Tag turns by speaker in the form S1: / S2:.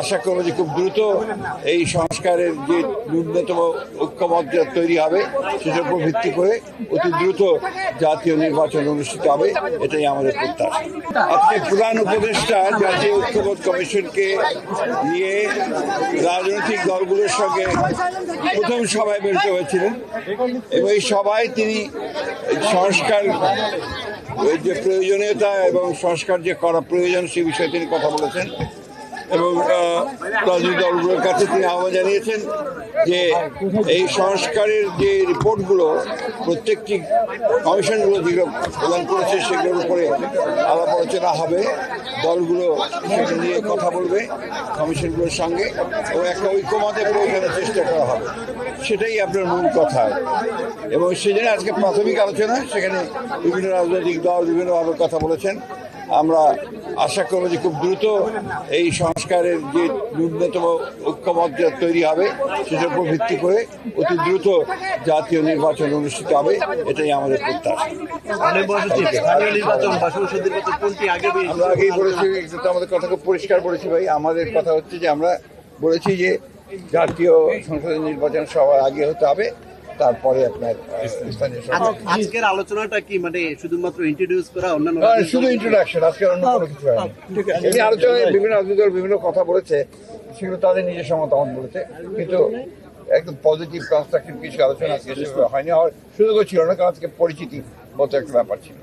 S1: আশা করব যে খুব দ্রুত এই সংস্কারের যে ন্যূনতম ঐক্যমত তৈরি হবে, সেটার উপর ভিত্তি করে অতি দ্রুত জাতীয় নির্বাচন অনুষ্ঠিত হবে, এটাই আমাদের প্রত্যাশা। আজকে প্রধান উপদেষ্টা জাতীয় ঐক্যমত কমিশনকে নিয়ে রাজনৈতিক দলগুলোর সঙ্গে প্রথম সভায় বেরোতে হয়েছিলেন, এবং এই সভায় তিনি সংস্কার যে প্রয়োজনীয়তা এবং সংস্কার যে করা প্রয়োজন সে বিষয়ে তিনি কথা বলেছেন। এবং রাজনৈতিক দলগুলোর কাছে তিনি আহ্বান জানিয়েছেন যে এই সংস্কারের যে রিপোর্টগুলো, প্রত্যেকটি কমিশনগুলো যেগুলো প্রদান করেছে, সেগুলোর উপরে আলাপ আলোচনা হবে। দলগুলো সেটা নিয়ে কথা বলবে কমিশনগুলোর সঙ্গে এবং একটা ঐক্যমতে পৌঁছানোর চেষ্টা করা হবে। সেটাই আপনার মূল কথা। এবং সেজন্য আজকে প্রাথমিক আলোচনা, সেখানে বিভিন্ন রাজনৈতিক দল বিভিন্নভাবে কথা বলেছেন। আমরা আশা করব যে খুব দ্রুত এই সংস্কারের যে ন্যূনতম ঐক্যমত তৈরি হবে সেটার উপর ভিত্তি করে অতি দ্রুত জাতীয় নির্বাচন অনুষ্ঠিত হবে এটাই আমাদের প্রত্যাশা? আমরা আগেই বলেছি আমাদের কথা খুব পরিষ্কার বলেছি ভাই। আমাদের কথা হচ্ছে যে আমরা বলেছি যে জাতীয় সংসদের নির্বাচন সবার আগে হতে হবে। তারপরে আপনার
S2: আজকের আলোচনাটা কি? মানে শুধুমাত্র ইন্ট্রোডিউস করা অন্যান্য
S1: শুধু ইন্ট্রোডাকশন আজকে অন্য কোনো কিছু হয়নি। এমনি আলোচনায় বিভিন্ন রাজনীতি বিভিন্ন কথা বলেছে সেগুলো তাদের নিজের নিজস্ব মতামত বলেছে কিন্তু একদম পজিটিভ কনস্ট্রাকটিভ কিছু আলোচনা আজকে হয়নি হওয়ার সুযোগও ছিল না কারণ আজকে পরিচিতি মতো একটা ব্যাপার ছিল।